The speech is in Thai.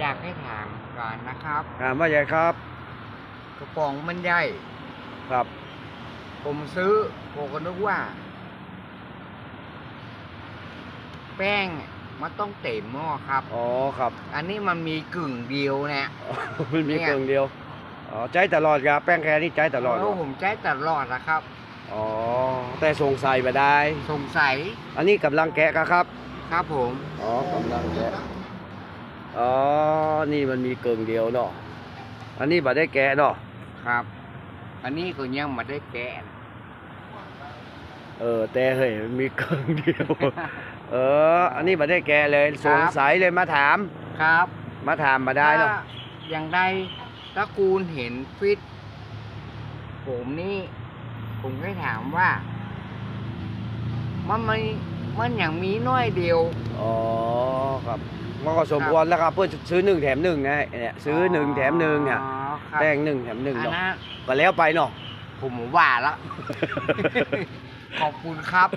อยากให้ถามก่อนนะครับถามว่าใหญ่ครับ กระป๋องมันใหญ่ ครับ ผมซื้อผมก็นึกว่า แป้งมันต้องเต็มหม้อครับ อ๋อครับอันนี้มันมีกึ่งเดียวเนี่ยมันมีเนี่ยเครื่องเดียว อ๋อใจตลอดครับแป้งแค่นี้ใจตลอดแล้วผมใช้ตลอดนะครับ อ๋อ แต่สงสัยไปได้ สงสัยอันนี้กำลังแกะครับ ครับผม อ๋อกำลังแกะ อ๋อ นี่มันมีเกิงเดียวเนาะ อันนี้บ่ได้แกะเนาะ ครับ อันนี้ก็ยังไมาได้แกะ เออ แต่เฮ้ยมันมีเกิงเดียว เออ อันนี้บ่ได้แกะเลยสงสัยเลยมาถาม ครับมาถามมาได้เนาะ ถ้อย่างใดตระกูลเห็นฟิต ผมนี่ผมก็ถามว่า มันมีมันอย่างมีน้อยเดียว อ๋อ ครับมันก็สมควรแล้วครับเพื่อซื้อหนึ่งแถมหนึ่งไงเนี่ยซื้อหนึ่งแถมหนึ่งเนี่ยอ๋อครับแป้งหนึ่งแถมหนึ่งอันเนาะนั้นก็แล้วไปเนาะผมว่าแล้วขอบคุณครับ